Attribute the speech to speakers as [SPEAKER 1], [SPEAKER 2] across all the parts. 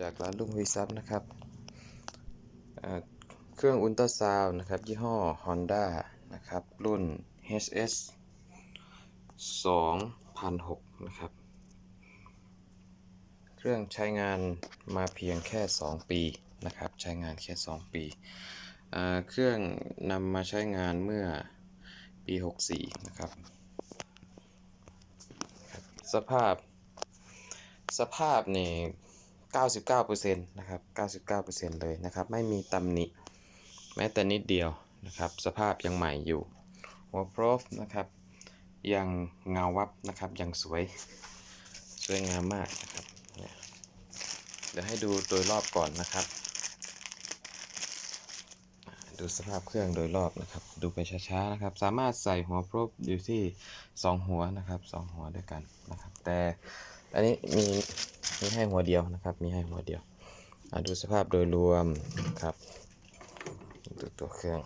[SPEAKER 1] จากร้านลุงวิซับนะครับเครื่องอุลตราซาวน์นะครับ ยี่ห้อ Honda นะครับ รุ่น HS 2006 นะครับ เครื่องใช้งานมาเพียงแค่ 2 ปีนะครับ ใช้งานแค่ 2 ปีเอ่อเครื่องนำมาใช้งานเมื่อปี 64 นะครับ สภาพ สภาพนี่ 99%นะครับ99%เลยนะครับ ไม่มีตำหนิแม้แต่นิดเดียวนะครับ สภาพยังใหม่อยู่ หัวโปรฟนะครับ ยังเงาวับนะครับ ยังสวย สวยงามมากนะครับ เดี๋ยวให้ดูโดยรอบก่อนนะครับ ดูสภาพเครื่องโดยรอบนะครับ ดูไปช้าๆนะครับ สามารถใส่หัวโปรฟอยู่ที่ 2 หัวนะครับสองหัวด้วยกันนะครับ แต่อันนี้มี มีให้หัวเดียวนะครับ มีให้หัวเดียวอดูสภาพโดยรวมครับดูตัวเครื่อง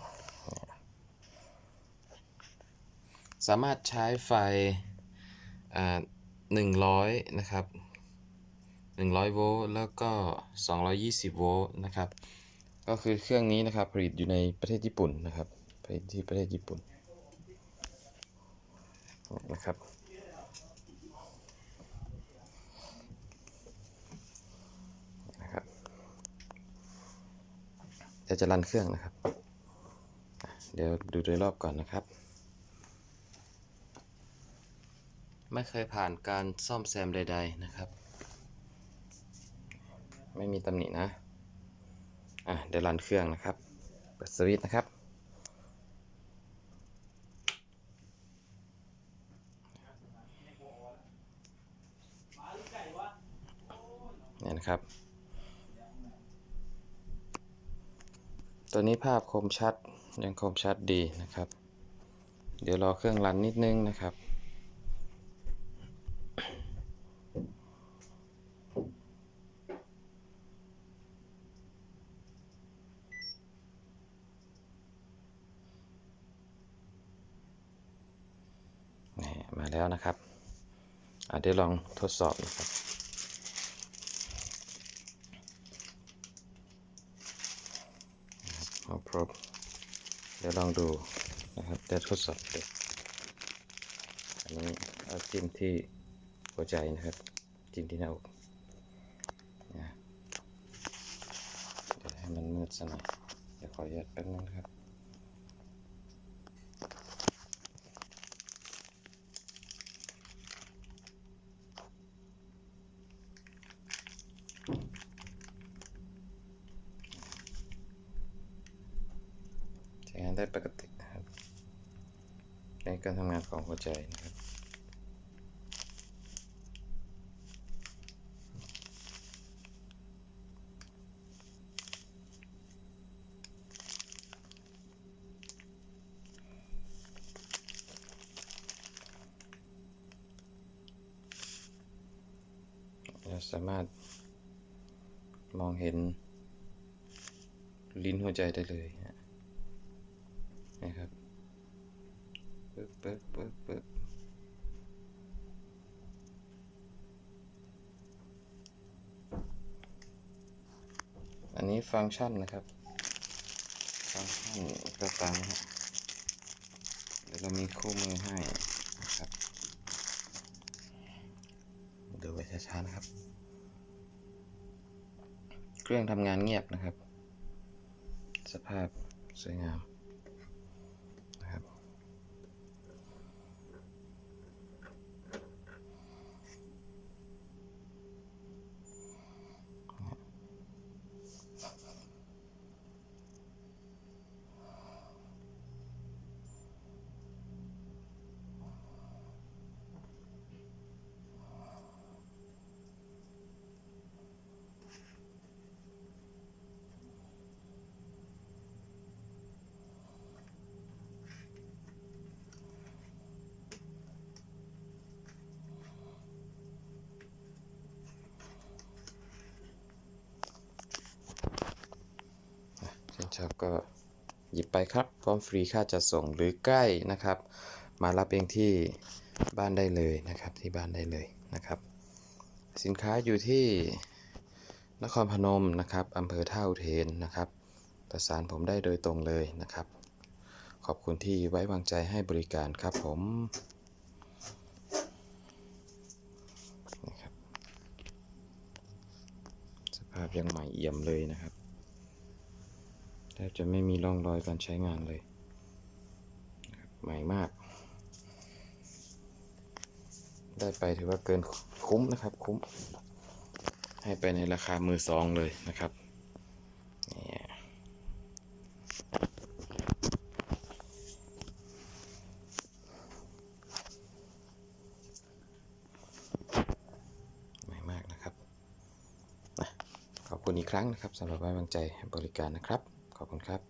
[SPEAKER 1] สามารถใช้ไฟอ่า100นะครับ100โวลต์แล้วก็220โวลต์นะครับ ก็คือเครื่องนี้นะครับผลิตอยู่ในประเทศญี่ปุ่นนะครับผลิตที่ประเทศญี่ปุ่นนะครับ เดี๋ยวจะรันเครื่องนะครับ เดี๋ยวดูโดยรอบก่อนนะครับ ไม่เคยผ่านการซ่อมแซมใด ๆ นะครับ ไม่มีตำหนินะ อะเดี๋ยวรันเครื่องนะครับ เปิดสวิตช์นะครับเนี่ยนะครับ ตัวนี้ภาพคมชัดยังคมชัดดีนะครับ เดี๋ยวรอเครื่องรันนิดนึงนะครับนี่มาแล้วนะครับเดี๋ยวลองทดสอบนะครับ เอาพรบเดี๋ยวลองดูนะครับเดี๋ยวทดสอบดูอันนี้เอาจิ้มที่หัวใจนะครับ จิ้มที่หน้าอกนะเดี๋ยวให้มันมืดสักหน่อยเดี๋ยวขอยัดแป๊บนึงครับ งานได้ปกตินะครับ ในการทำงานของหัวใจนะครับเราสามารถมองเห็นลิ้นหัวใจได้เลยฮะ นะครับปึ๊บปึ๊บปึ๊บปึ๊บอันนี้ฟังก์ชันนะครับ ฟังก์ชันก็ตามฮะเดี๋ยวเรามีคู่มือให้นะครับดูไปช้าๆนะครับ เครื่องทำงานเงียบนะครับ สภาพสวยงาม เช่นชอบก็หยิบไปครับ พร้อมฟรีค่าจัดส่งหรือใกล้นะครับ มารับเองที่บ้านได้เลยนะครับที่บ้านได้เลยนะครับ สินค้าอยู่ที่นครพนมนะครับอำเภอท่าอุเทนนะครับประสานผมได้โดยตรงเลยนะครับ ขอบคุณที่ไว้วางใจให้บริการครับผมนะครับสภาพยังใหม่เอี่ยมเลยนะครับ แทบจะไม่มีร่องรอยการใช้งานเลย ใหม่มาก ได้ไปถือว่าเกินคุ้มนะครับคุ้ม ให้ไปในราคามือสองเลยนะครับนี่ยไม่มากนะครับขอบคุณอีกครั้งนะครับสำหรับไว้วางใจให้บริการนะครับ ขอบคุณครับ